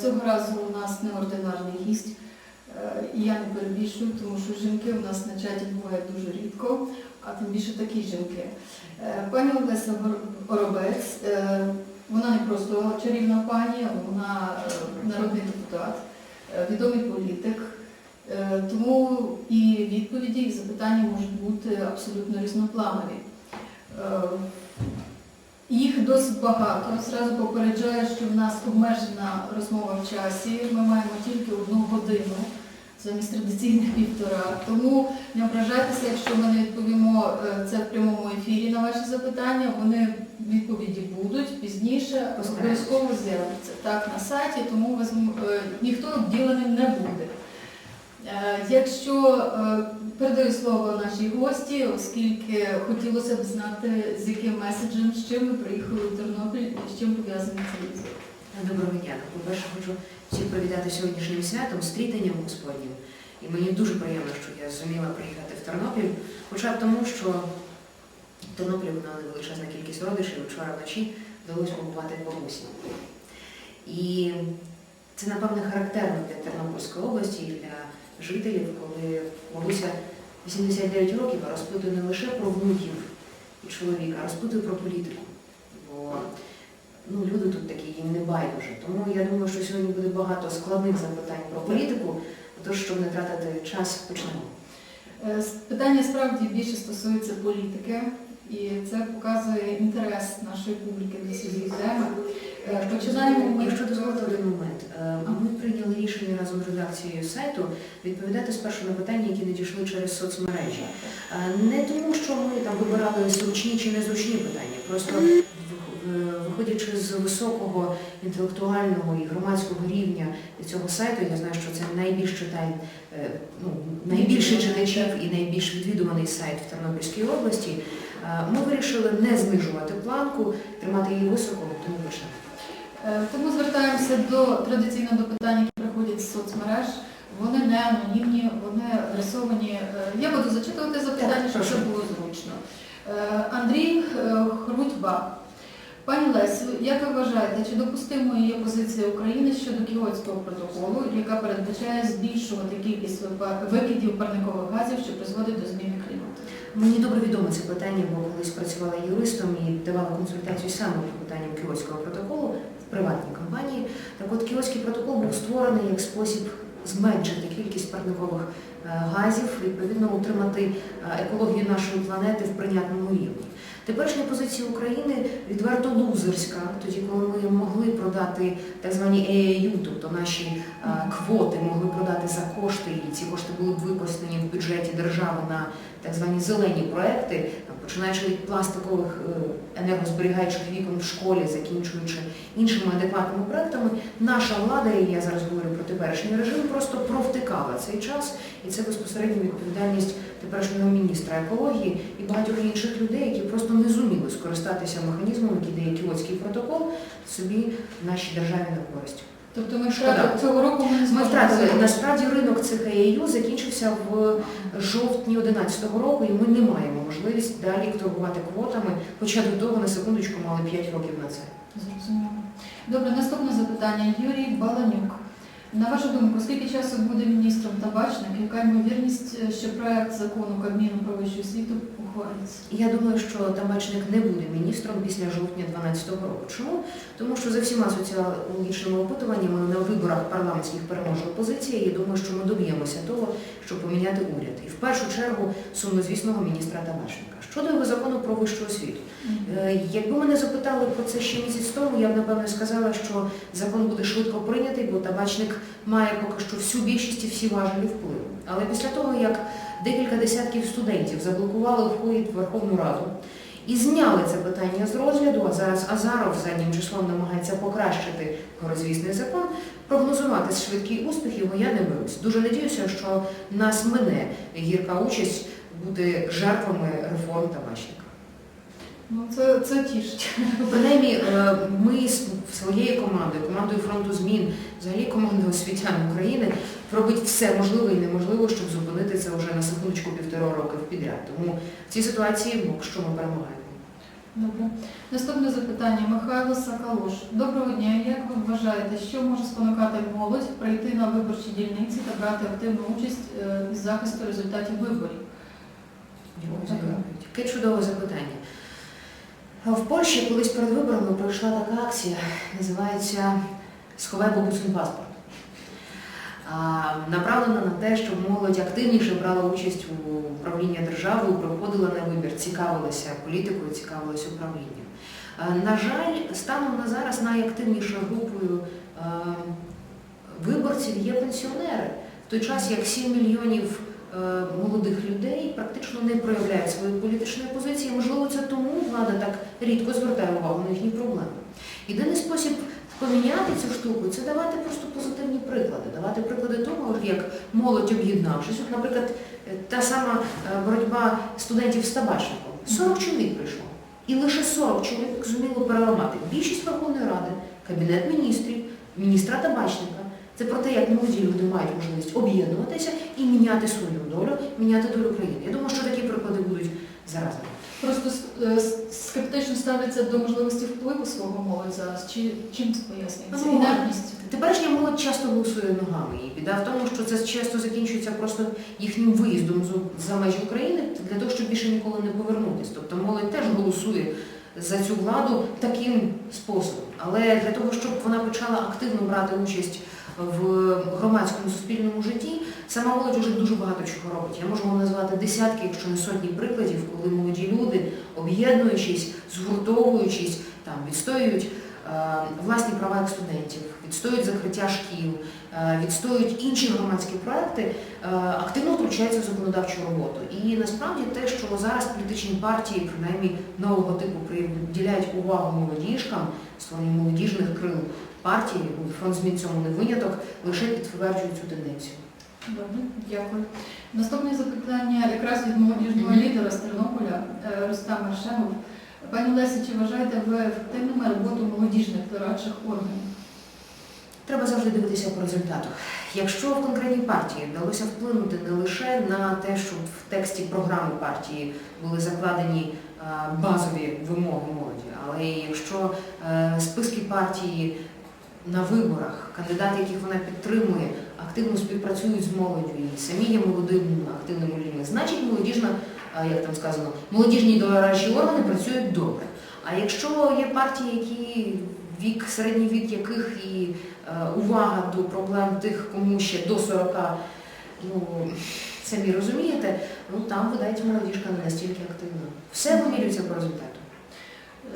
Цього разу у нас неординарний гість. Е, я не перебільшую, тому що жінки у нас на чаті бувають дуже рідко, а тим більше такі жінки. Е, Пані Олеся Горобець, е, вона не просто чарівна пані, вона народний депутат, відомий політик. Тому і відповіді, і запитання можуть бути абсолютно різнопланові. Їх досить багато. Зразу попереджаю, що в нас обмежена розмова в часі. Ми маємо тільки одну годину замість традиційних півтора. Тому не ображайтеся, якщо ми не відповімо е, це в прямому ефірі на ваші запитання. Вони відповіді будуть пізніше, обов'язково з'являться так на сайті, тому вас е, ніхто обділеним не буде. Е, Якщо передаю слово нашій гості, оскільки хотілося б знати, з яким меседжем, з чим ви приїхали в Тернопіль, з чим пов'язаний цей візит. Доброго дня. По-перше, хочу всіх привітати сьогоднішнім святом, стрітанням Господнім. І мені дуже приємно, що я зуміла приїхати в Тернопіль, хоча б тому, що в Тернополі в мене величезна кількість родичів, і вчора вночі вдалося побувати бабусі. І це, напевне, характерно для Тернопільської області і для жителів, коли бабуся 89 років розпитує не лише про внуків і чоловіка, а розпитує про політику. Бо ну, люди тут такі їм не байдуже. Тому я думаю, що сьогодні буде багато складних запитань про політику, тож, щоб не тратити час, почнемо. Е, Питання справді більше стосується політики, і це показує інтерес нашої публіки до цієї теми. Е, Починаємо. Якщо дозволите один момент, Е, ми прийняли рішення разом з редакцією сайту відповідати спершу на питання, які надійшли через соцмережі. Е, Не тому, що ми там вибирали зручні чи незручні питання, просто виходячи з високого інтелектуального і громадського рівня цього сайту, я знаю, що це найбільш читає, е, ну, найбільше читачів і найбільш відвідуваний сайт в Тернопільській області. Ми вирішили не знижувати планку, тримати її високо, тому почнемо. Е, Тому звертаємося до традиційно до питань, які приходять з соцмереж. Вони не анонімні, вони рисовані. Е, Я буду зачитувати запитання, щоб це було зручно. Е, Андрій Хрутьба. Пані Лесю, як ви вважаєте, чи допустимою є позиція України щодо Кіотського протоколу, яка передбачає збільшувати кількість викидів парникових газів, що призводить до зміни клімату? Мені добре відомо це питання, бо колись працювала юристом і давала консультацію саме по питанням Кіотського протоколу в приватній компанії. Так от Кіотський протокол був створений як спосіб зменшити кількість парникових е, газів, відповідно утримати е, екологію нашої планети в прийнятному рівні. Теперішня позиція України відверто лузерська, тоді коли ми могли продати так звані EAU, тобто наші е, квоти могли продати за кошти, і ці кошти були б використані в бюджеті держави на так звані зелені проекти, починаючи від пластикових е, енергозберігаючих вікон в школі, закінчуючи іншими адекватними проектами, наша влада, і я зараз говорю про теперішній режим, просто провтикала цей час, і це безпосередньо відповідальність теперішнього міністра екології і багатьох інших людей, які просто не зуміли скористатися механізмом, який дає Кіотський протокол собі в нашій державі на користь. Тобто ми втратили цього року ми не Ми втратили насправді ринок AAU закінчився в жовтні 2011 року, і ми не маємо можливість далі торгувати квотами, хоча до того на секундочку мали 5 років на це. Зрозуміло. Добре, наступне запитання. Юрій Баланюк. На вашу думку, скільки часу буде міністром табачник? Яка ймовірність, е, що проект закону Кабміну про вищу освіту? Я думаю, що табачник не буде міністром після жовтня 2012 року. Чому? Тому що за всіма соціологічними опитуваннями на виборах парламентських переможе опозиція. Я думаю, що ми доб'ємося того, щоб поміняти уряд. І в першу чергу сумнозвісного міністра табачника. Щодо його закону про вищу освіту. Е, Якби мене запитали про це ще місяць тому, я б напевно сказала, що закон буде швидко прийнятий, бо табачник має поки що всю більшість і всі важелі впливу. Але після того, як декілька десятків студентів заблокували вхід в Верховну Раду і зняли це питання з розгляду, а зараз Азаров заднім числом намагається покращити горозвісний закон, прогнозувати швидкий успіх його я не берусь. Дуже надіюся, що нас мине гірка участь бути жертвами реформ та табачника. Ну, це, це тішить. Ну, принаймні, е, ми з своєю командою, командою фронту змін, взагалі командою освітян України, робить все можливе і неможливе, щоб зупинити це вже на секундочку півтора роки підряд. Тому в цій ситуації що ми перемагаємо. Добре. Наступне запитання. Михайло Сакалош. Доброго дня. Як ви вважаєте, що може спонукати молодь прийти на виборчі дільниці та брати активну участь е, із захисту результатів виборів? Яке чудове запитання. В Польщі колись перед виборами пройшла така акція, називається Сховай бабусин паспорт. Направлена на те, щоб молодь активніше брала участь у управлінні державою, приходила на вибір, цікавилася політикою, цікавилася управлінням. На жаль, станом на зараз найактивнішою групою виборців є пенсіонери. В той час як 7 мільйонів молодих людей практично не проявляють своєї політичної позиції. Можливо, це тому влада так рідко звертає увагу на їхні проблеми. Єдиний спосіб поміняти цю штуку це давати просто позитивні приклади, давати приклади того, як молодь об'єднавшись. От, наприклад, е, та сама е, боротьба студентів з табачником. 40 чоловік прийшло. І лише 40 чоловік зуміло переламати більшість Верховної Ради, Кабінет міністрів, міністра табачника. Це про те, як молоді люди мають можливість об'єднуватися і міняти свою долю, міняти долю країни. Я думаю, що такі приклади будуть заразними. Просто е, скептично ставляться до можливості впливу свого молодь зараз. Чи чим це пояснюється? Ну, Теперішня молодь часто голосує ногами. І біда в тому, що це часто закінчується просто їхнім виїздом за межі України для того, щоб більше ніколи не повернутися. Тобто молодь теж голосує за цю владу таким способом. Але для того, щоб вона почала активно брати участь в громадському суспільному житті, сама молодь вже дуже багато чого робить. Я можу вам назвати десятки, якщо не сотні прикладів, коли молоді люди, об'єднуючись, згуртовуючись, там відстоюють власні права як студентів, відстоюють закриття шкіл, е, відстоюють інші громадські проекти, е, активно втручаються в законодавчу роботу. І насправді те, що зараз політичні партії, принаймні нового типу, приділяють увагу молодіжкам, створенню молодіжних крил партії, фронт змін цьому не виняток, лише підтверджують цю тенденцію. Добре, дякую. Наступне запитання якраз від молодіжного лідера з Тернополя е, Рустам Аршемов. Пані Лесі, чи вважаєте ви ефективними роботу молодіжних дорадчих органів? Треба завжди дивитися по результату. Якщо в конкретній партії вдалося вплинути не лише на те, щоб в тексті програми партії були закладені е, базові вимоги молоді, але і якщо е, списки партії на виборах, кандидати, яких вона підтримує, активно співпрацюють з молоддю і самі є молодими активними людьми, значить молодіжна, як там сказано, молодіжні дорадчі органи працюють добре. А якщо є партії, які вік, середній вік яких і е, увага до проблем тих, кому ще до 40, ну, самі розумієте, ну там, видається, молодіжка не настільки активна. Все вимірюється по результату.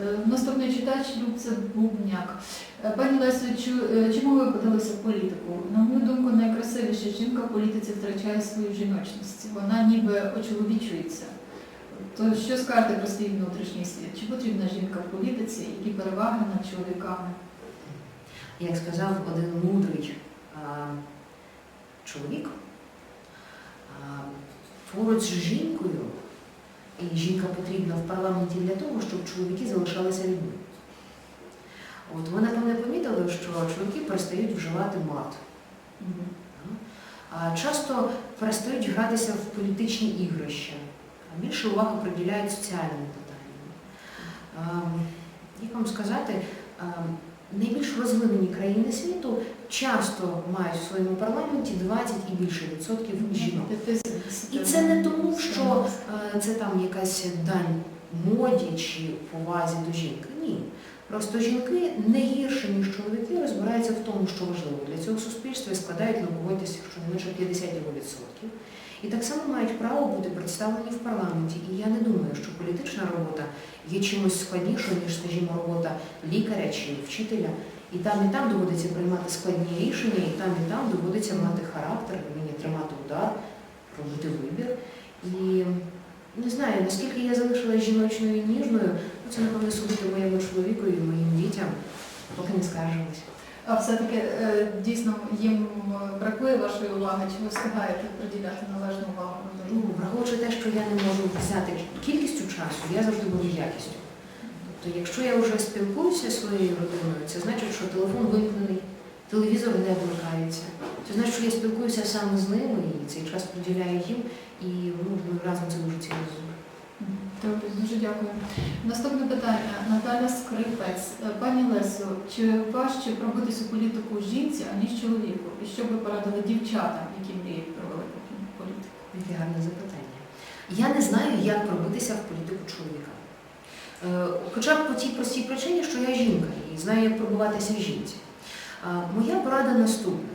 Е, Наступний читач Любце Бубняк. Е, Пані е, чому ви подалися в політику? Найкрасивіша жінка в політиці втрачає свою жіночність. Вона ніби очоловічується. То що скажете про свій внутрішній світ? Чи потрібна жінка в політиці? Які переваги над чоловіками? Як сказав один мудрий а, чоловік, а, поруч з жінкою, і жінка потрібна в парламенті для того, щоб чоловіки залишалися людьми. От ви, напевне, помітили, що чоловіки перестають вживати мат. Часто перестають гратися в політичні ігрища, а більше уваги приділяють соціальним питанням. Ем, Як вам сказати, ем, найбільш розвинені країни світу часто мають в своєму парламенті 20 і більше відсотків жінок. І це не тому, що е, це там якась дань моді чи повазі до жінки. Ні. Просто жінки не гірше, ніж чоловіки, розбираються в тому, що важливо для цього суспільства і складають, ну погодьтеся, якщо не менше 50 його відсотків. І так само мають право бути представлені в парламенті. І я не думаю, що політична робота є чимось складнішою, ніж, скажімо, робота лікаря чи вчителя. І там, і там доводиться приймати складні рішення, і там, і там доводиться мати характер, вміння тримати удар, робити вибір. І не знаю, наскільки я залишилась жіночною і ніжною, це, напевно, судити моєму чоловіку і моїм дітям, поки не скаржилась. А все-таки е, дійсно їм бракує вашої уваги, чи ви встигаєте приділяти належну увагу Ну, враховуючи те, що я не можу взяти кількістю часу, я завжди буду якістю. Тобто, якщо я вже спілкуюся зі своєю родиною, це значить, що телефон вимкнений, телевізор не вмикається. Це значить, що я спілкуюся саме з ними і цей час приділяю їм, і ну, разом це дуже цінно. Добре, дуже дякую. Наступне питання. Наталя Скрипець. Е, Пані Лесо, чи важче пробитися у політику жінці, аніж чоловіку? І що ви порадили дівчатам, які мріють про політику? Яке гарне запитання. Я не знаю, як пробитися в політику чоловіка. Е, Хоча б по тій простій причині, що я жінка і знаю, як пробуватися в жінці. Моя порада наступна.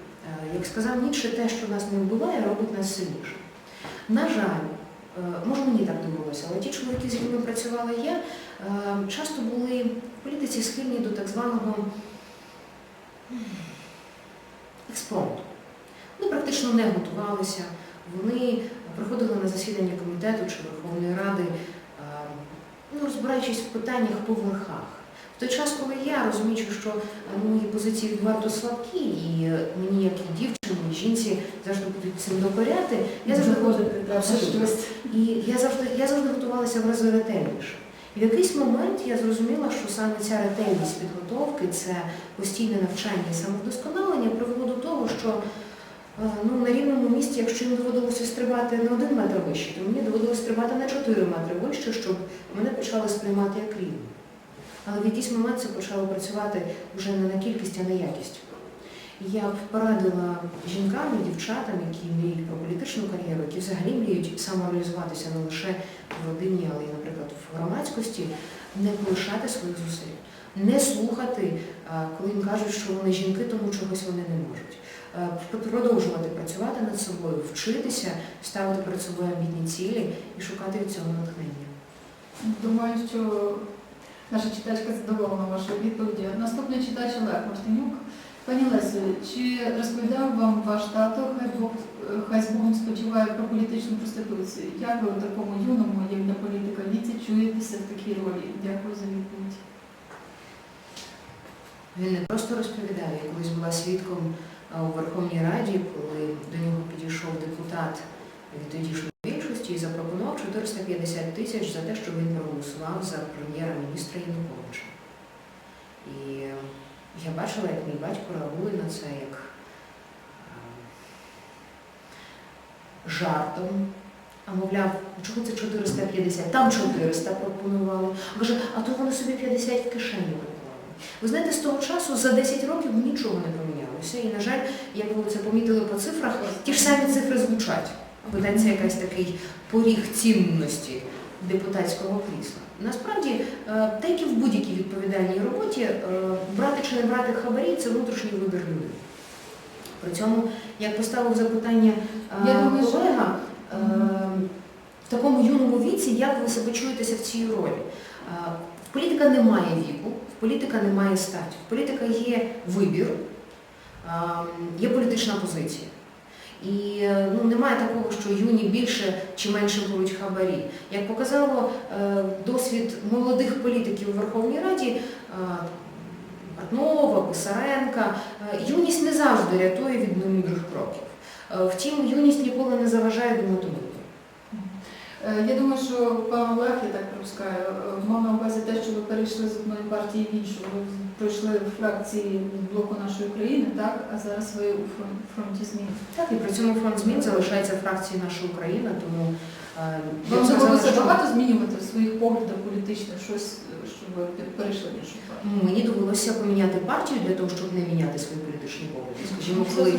Е, Як сказав Ніцше, те, що нас не вбиває, робить нас сильніше. На жаль, може мені так думалося, але ті чоловіки, з якими працювала я, е, часто були в політиці схильні до так званого експромту. Вони практично не готувалися, вони приходили на засідання комітету чи Верховної Ради, е, ну, розбираючись в питаннях по верхах. В той час, коли я, розуміючи, що е, мої позиції відверто слабкі, і е, мені, як і дівчині, і жінці, завжди будуть цим докоряти, я завжди Абсолютно. і я завжди, я завжди готувалася в рази ретельніше. І в якийсь момент я зрозуміла, що саме ця ретельність підготовки, це постійне навчання і самовдосконалення привело до того, що е, ну, на рівному місці, якщо їм доводилося стрибати на один метр вище, то мені доводилося стрибати на 4 метри вище, щоб мене почали сприймати як рівну. Але в якийсь момент це почало працювати вже не на кількість, а на якість. Я б порадила жінкам і дівчатам, які мріють про політичну кар'єру, які взагалі мріють самореалізуватися не лише в родині, але й, наприклад, в громадськості, не полишати своїх зусиль, не слухати, коли їм кажуть, що вони жінки, тому чогось вони не можуть. Е, Продовжувати працювати над собою, вчитися, ставити перед собою амбітні цілі і шукати від цього натхнення. Думаю, що наша читачка задоволена вашою відповіддю. Наступний читач Олег Мартинюк. Пані Лесю, чи розповідав вам ваш тато, хай Бог хай з Богом спочиває про політичну проституцію? Як ви у такому юному, як для політика віці, чуєтеся в такій ролі? Дякую за відповідь. Він не просто розповідав, я колись була свідком у Верховній Раді, коли до нього підійшов депутат від тодішньої більшості і запропонував 450 тисяч за те, щоб він проголосував за прем'єра-міністра Януковича. І я бачила, як мій батько реагує на це як е, жартом. А мовляв, «Ну, чого це 450? Там 400 пропонували. А Каже, а то вони собі 50 в кишені поклали. Ви знаєте, з того часу за 10 років нічого не помінялося. І, на жаль, як ви це помітили по цифрах, ті ж самі цифри звучать. Видається якийсь такий поріг цінності депутатського крісла. Насправді, е, так як і в будь-якій відповідальній роботі, е, брати чи не брати хабарі це внутрішній вибір людини. При цьому, як поставив запитання е, колега, е, в такому юному віці, як ви себе чуєтеся в цій ролі? Е, В політика немає віку, в політика немає статі. В політика є вибір, е, є політична позиція. І е, ну, немає такого, що юні більше чи менше беруть хабарі. Як показало е, досвід молодих політиків у Верховній Раді, е, Портнова, Писаренка, юність не завжди рятує від немудрих кроків. Втім, юність ніколи не заважає думати мудро. Е, Я думаю, що пан Олег, я так припускаю, мав на увазі те, що ви перейшли з одної партії в іншу. Пройшли в фракції блоку нашої країни, так? А зараз ви у фрон- фронті змін. Так, і при цьому фронт змін залишається фракції наша Україна, тому Вам б довелося багато змінювати в своїх поглядах політичних щось, е, щоб перейшли іншу партію. мені довелося поміняти партію для того, щоб не міняти свої політичні погляди. Скажімо, коли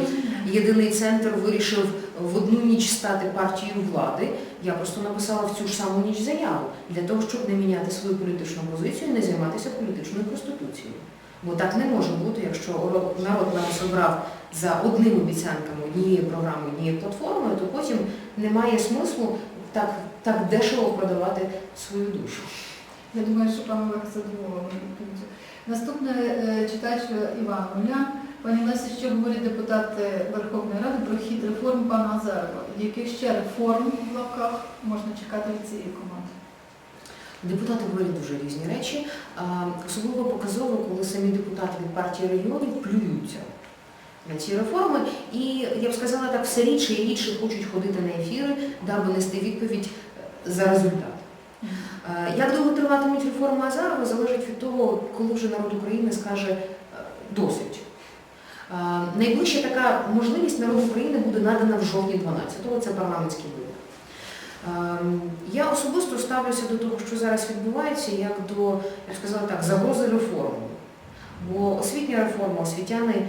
єдиний центр вирішив в одну ніч стати партією влади, я просто написала в цю ж саму ніч заяву для того, щоб не міняти свою політичну позицію і не займатися політичною проституцією. Бо так не може бути, якщо народ нас обрав за одними обіцянками, однією програмою, однією платформою, то потім немає смислу так, так дешево продавати свою душу. Я думаю, що пан Олег задоволений. Наступне е, читач Іван Гуля. Пані Лесі, що говорять депутати Верховної Ради про хід реформ пана Азарова? Яких ще реформ в лапках можна чекати від цієї команди? Депутати говорять дуже різні речі. Особливо показово, коли самі депутати від партії регіонів плюються на ці реформи. І я б сказала так, все рідше і рідше хочуть ходити на ефіри, даби нести відповідь е, за результат. Е, Як довго триватимуть реформи Азарова, залежить від того, коли вже народ України скаже е, досить. Найближча така можливість народу України буде надана в жовтні 12-го, це парламентський вибір. Ем, Я особисто ставлюся до того, що зараз відбувається, як до, я б сказала так, загрози реформи. Бо освітня реформа, освітяни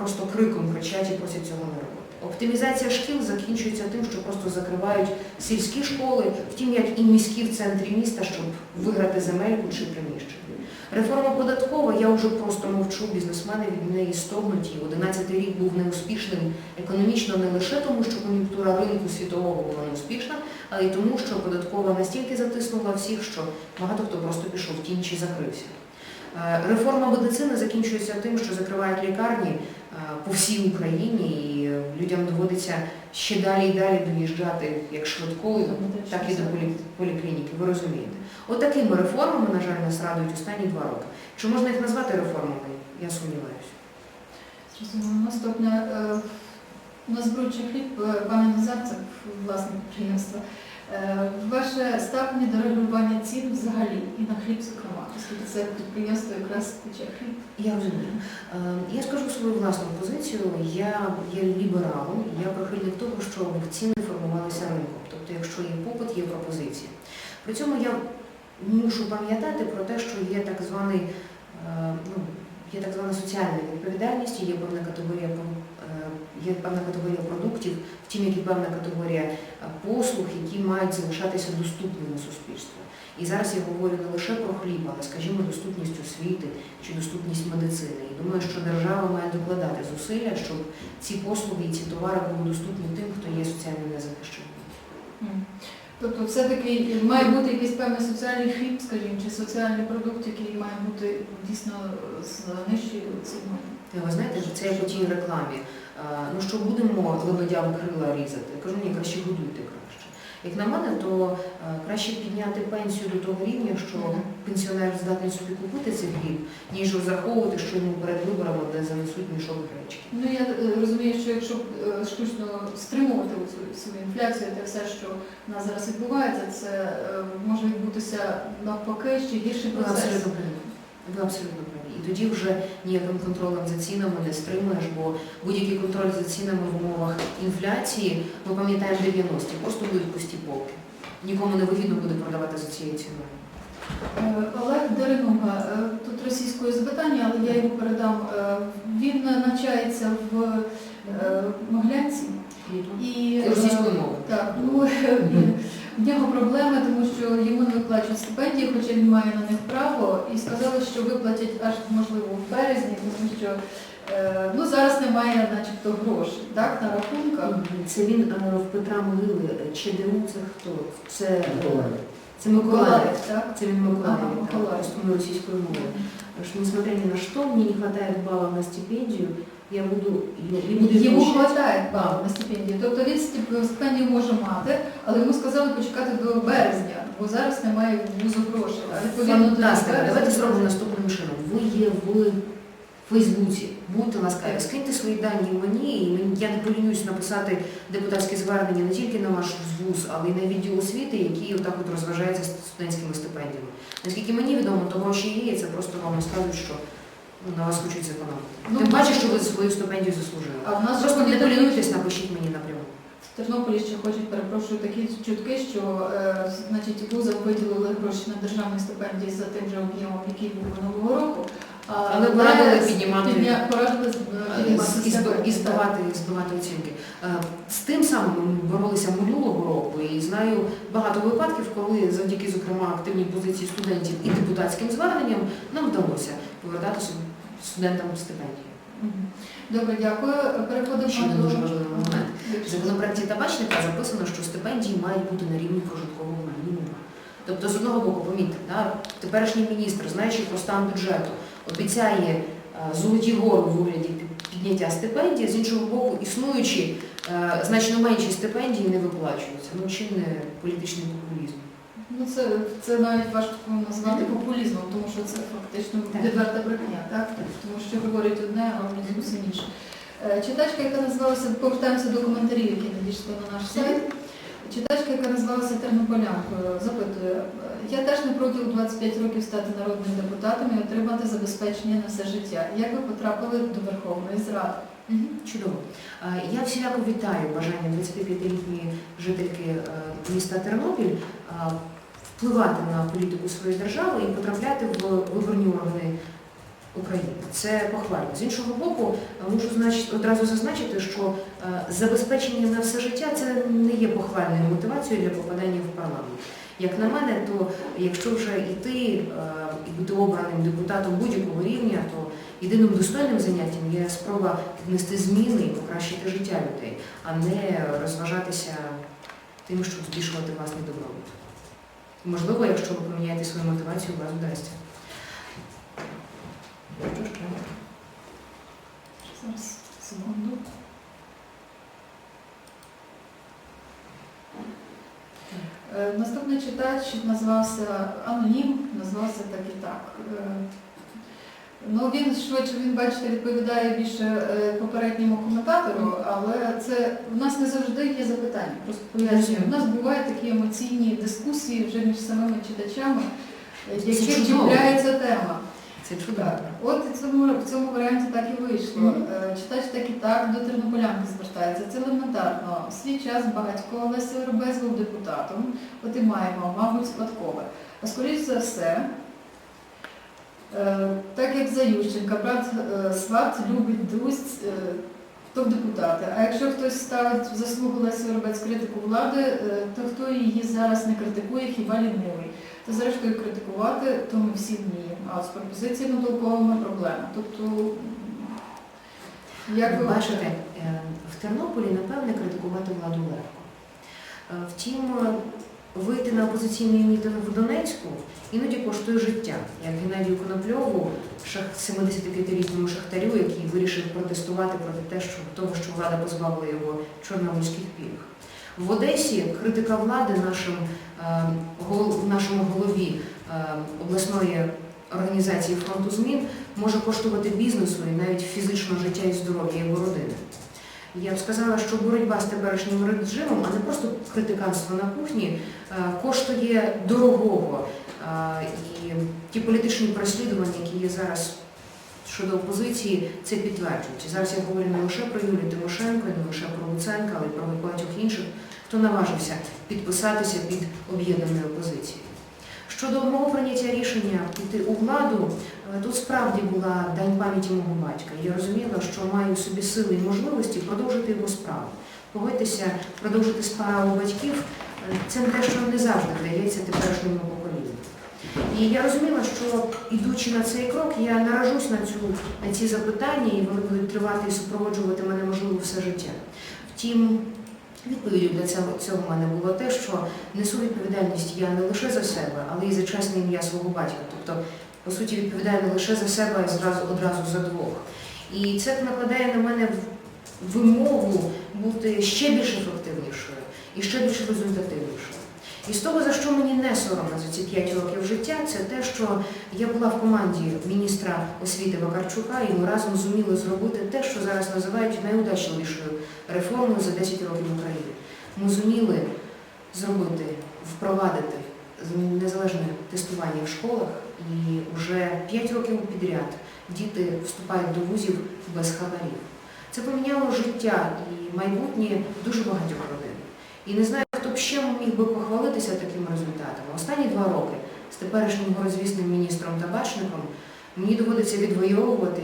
просто криком кричать і просять цього не робити. Оптимізація шкіл закінчується тим, що просто закривають сільські школи, втім, як і міські в центрі міста, щоб виграти земельку чи приміщення. Реформа податкова, я вже просто мовчу, бізнесмени від неї стогнуті. 11 рік був неуспішним економічно не лише тому, що кон'юнктура ринку світового була неуспішна, але й тому, що податкова настільки затиснула всіх, що багато хто просто пішов в тінь чи закрився. Е, Реформа медицини закінчується тим, що закривають лікарні по всій Україні, і е, людям доводиться ще далі і далі доїжджати як швидкою, так і до поліклініки. Ви розумієте? От такими реформами, на жаль, нас радують останні два роки. Чи можна їх назвати реформами? Я сумніваюся. Наступне. е, У нас бручий хліб, е, пане Назар, це власне підприємство. Е, Ваше ставлення до регулювання цін взагалі і на хліб, зокрема, оскільки це підприємство якраз пече хліб. Я розумію. Е, Я скажу свою власну позицію. Я є лібералом, я прихильник того, що ціни формувалися ринком. Тобто, якщо є попит, є пропозиція. При цьому я мушу пам'ятати про те, що є так званий, е, ну, є так звана соціальна відповідальність, є певна категорія є певна категорія продуктів, втім, як і певна категорія е, послуг, які мають залишатися доступними суспільству. І зараз я говорю не лише про хліб, але, скажімо, доступність освіти чи доступність медицини. І думаю, що держава має докладати зусилля, щоб ці послуги і ці товари були доступні тим, хто є соціально незахищеним. Тобто все-таки має бути якийсь певний соціальний хліб, скажімо, чи соціальний продукт, який має бути дійсно з нижчою ціною. Ви знаєте, це як у тій рекламі. Ну що будемо лебедям крила різати? Я кажу, ні, краще годуйте краще. Як на мене, то е, краще підняти пенсію до того рівня, що пенсіонер здатний собі купити цей хліб, ніж розраховувати, що йому перед виборами де занесуть мішок гречки. Ну я е, розумію, що якщо е, штучно стримувати цю свою інфляцію, те все, що в нас зараз відбувається, це може відбутися навпаки ще гірший Ви процес. абсолютно. Ви абсолютно тоді вже ніяким контролем за цінами не стримуєш, бо будь-який контроль за цінами в умовах інфляції, ми пам'ятаємо 90-ті, просто будуть пусті полки. Нікому не вигідно буде продавати за цією ціною. Е, Олег Деренуга, е, тут російською запитання, але я його передам. Е, Він навчається в Моглянці і Російською мовою. Ну в нього проблеми, тому що йому не виплачують стипендії, хоча він має на них право, і сказали, що виплатять аж можливо в березні, тому що е, ну зараз немає, начебто, грошей так на рахунках. Це він е, в Петра Могили, е, ЧДУ це хто? Це Миколаїв. Це Миколаїв. Миколаїв, так? Це він Миколаїв, Ага, так, Миколаїв. просто ми російською мовою. Что несмотря ни на что, мне не хватает баллов на стипендию, я буду, буду Йому вистачає на стипендію. Тобто він стипендію може мати, але йому сказали почекати до березня, бо зараз немає в вузу грошей. Фантастика. Давайте зробимо наступним чином. Ви є в Фейсбуці, будьте ласкаві, скиньте свої дані мені, і мені- я не полінюсь написати депутатське звернення не тільки на ваш вуз, але й на відділ освіти, який отак от розважається студентськими стипендіями. Наскільки мені відомо, то гроші є, і це просто вам розказують, що ну, на вас хочуть зекономити. Ну, Тим паче, що ви свою стипендію заслужили. А в нас Просто не вони полінуйтесь, напишіть мені напряму. В Тернополі ще хочуть, перепрошую, такі чутки, що е, значить, вузам виділили гроші на державні стипендії за тим же об'ємом, який був минулого року. А Але порадили піднімати- підня- порадили е, І піднімати і зб- стипендії, збивати, і збивати оцінки. Е, З тим самим ми боролися минулого року і знаю багато випадків, коли завдяки, зокрема, активній позиції студентів і депутатським зверненням нам вдалося повертати собі студентам стипендії. Добре, дякую. Переходимо Ще до дуже важливий момент. В законопроекті табачника записано, що стипендії мають бути на рівні прожиткового мінімуму. Тобто, з одного боку, помітьте, да, теперішній міністр, знаючи про стан бюджету, обіцяє е, золоті гори в вигляді підняття стипендій, з іншого боку, існуючі е, значно менші стипендії не виплачуються. Ну, чи не політичний популізм? Ну, це, це навіть важко назвати популізмом, тому що це фактично відверта брехня, так? Тому що говорить одне, а роблять зовсім інше. Е, Читачка, яка називалася Повертаємося до коментарів, які надійшли на наш сайт. Читачка, яка називалася Тернополянкою, запитує, е, я теж не проти у 25 років стати народним депутатом і отримати забезпечення на все життя. Як ви потрапили до Верховної Зради? Чудово. Я всіляко вітаю бажання 25-літньої жительки е, міста Тернопіль впливати на політику своєї держави і потрапляти в виборні органи України. Це похвально. З іншого боку, значить, одразу зазначити, що е, забезпечення на все життя це не є похвальною мотивацією для попадання в парламент. Як на мене, то якщо вже йти е, і бути обраним депутатом будь-якого рівня, то єдиним достойним заняттям є спроба внести зміни і покращити життя людей, а не розважатися тим, щоб збільшувати власний добробут. Можливо, якщо ви поміняєте свою мотивацію, у вас вдасться. Що ще? Зараз, секунду. Е, Наступний читач назвався Анонім, назвався так і так. Ну, він швидше, він, бачите, відповідає більше е, попередньому коментатору, але це в нас не завжди є запитання. Просто пояснюю. У нас бувають такі емоційні дискусії вже між самими читачами, яких чіпляється тема. Це чудово. От в цьому, в цьому варіанті так і вийшло. Мгм. Е, Читач так і так до тернополянки звертається. Це елементарно. В свій час багатько Олеся Вербез був депутатом, от і маємо, мабуть, спадкове. А скоріш за все, так як за Ющенка, брат е, сват любить друзь, е, то в депутати. А якщо хтось ставить заслугу Лесі Вербець критику влади, е, то хто її зараз не критикує, хіба лінивий? Та зрештою критикувати, то ми всі вміємо. А з пропозиціями толковими проблема. Тобто, як ви Бачите, е, в Тернополі, напевне, критикувати владу легко. Е, Втім, е, вийти на опозиційний мітинг в Донецьку іноді коштує життя, як Геннадію Конопльову, 75-літньому шахтарю, який вирішив протестувати проти те, що того, що влада позбавила його чорноморських пільг. В Одесі критика влади нашим, е, гол- нашому голові е, обласної організації фронту змін може коштувати бізнесу і навіть фізичного життя і здоров'я його родини. Я б сказала, що боротьба з теперішнім режимом, а не просто критиканство на кухні, е, коштує дорогого. Е, І ті політичні переслідування, які є зараз щодо опозиції, це підтверджують. Зараз я говорю не лише про Юлію Тимошенко, не лише про Луценка, але й про багатьох інших, хто наважився підписатися під об'єднаною опозицією. Щодо мого прийняття рішення піти у владу, е, тут справді була дань пам'яті мого батька. Я розуміла, що маю в собі сили і можливості продовжити його справу. Погодьтеся, продовжити справу батьків е, це те, що не завжди вдається теперішньому поколінню. І я розуміла, що ідучи на цей крок, я наражусь на, цю, на ці запитання, і вони будуть тривати і супроводжувати мене, можливо, все життя. Втім, відповіддю для цього, цього в мене було те, що несу відповідальність я не лише за себе, але й за чесне ім'я свого батька. Тобто, по суті, відповідаю не лише за себе, а зразу одразу за двох. І це накладає на мене вимогу бути ще більш ефективнішою і ще більш результативнішою. І з того, за що мені не соромно за ці 5 років життя, це те, що я була в команді міністра освіти Вакарчука, і ми разом зуміли зробити те, що зараз називають найудачнішою реформою за 10 років в Україні. Ми зуміли зробити, впровадити незалежне тестування в школах, і вже 5 років підряд діти вступають до вузів без хабарів. Це поміняло життя і майбутнє дуже багатьох родин. І не знаю, ще міг би похвалитися таким результатом. Останні два роки з теперішнім горозвісним міністром Табачником мені доводиться відвоювати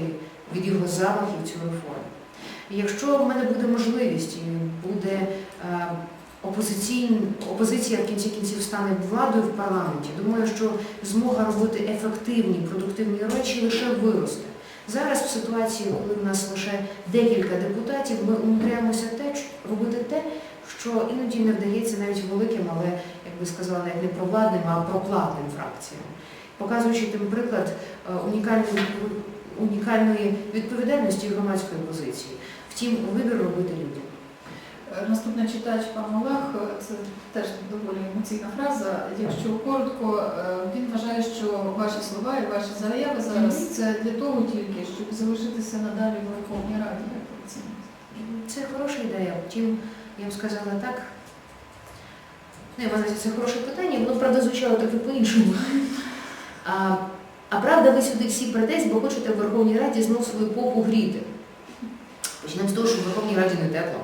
від його замахів цю реформу. І якщо в мене буде можливість і буде е, опозиція в кінці кінців стане владою в парламенті, думаю, що змога робити ефективні, продуктивні речі лише виросте. Зараз в ситуації, коли в нас лише декілька депутатів, ми умудряємося робити те, що іноді не вдається навіть великим, але, як би сказала, навіть не провладним, а проплатним фракціям. Показуючи тим приклад е, унікальної, унікальної відповідальності громадської позиції. Втім, вибір робити людям. Е, Наступний читач пан Олег, е, це теж доволі емоційна фраза. Якщо коротко, він вважає, що ваші слова і ваші заяви зараз це для того тільки, щоб залишитися надалі в Верховній Раді. Це хороша ідея. Втім, я б сказала так, Не, мене це хороше питання, воно правда звучало трохи по-іншому. А, а правда, ви сюди всі придесь, бо хочете в Верховній Раді знов свою попу гріти. Почнемо з того, що в Верховній Раді не тепло.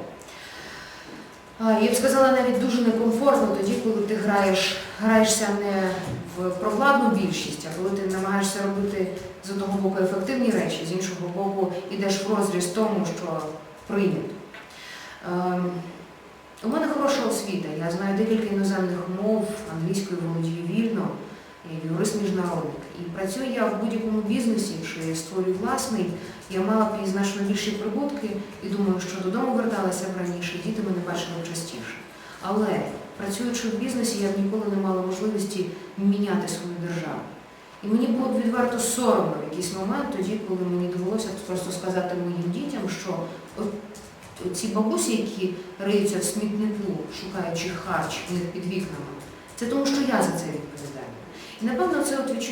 А, я б сказала, навіть дуже некомфортно тоді, коли ти граєш, граєшся не в провладну більшість, а коли ти намагаєшся робити з одного боку ефективні речі, з іншого боку йдеш в розріз тому, що прийнято. У мене хороша освіта. Я знаю декілька іноземних мов, англійською володію вільно, юрист-міжнародник. І працюю я в будь-якому бізнесі чи створюю власний, я мала б і значно більші прибутки і думаю, що додому верталася б раніше, діти мене бачили частіше. Але працюючи в бізнесі, я б ніколи не мала можливості міняти свою державу. І мені було б відверто соромно в якийсь момент, тоді, коли мені довелося просто сказати моїм дітям, що ці бабусі, які риються в смітнику, шукаючи харч у них під вікнами, це тому, що я за це відповідаю. І напевно це от відчуття.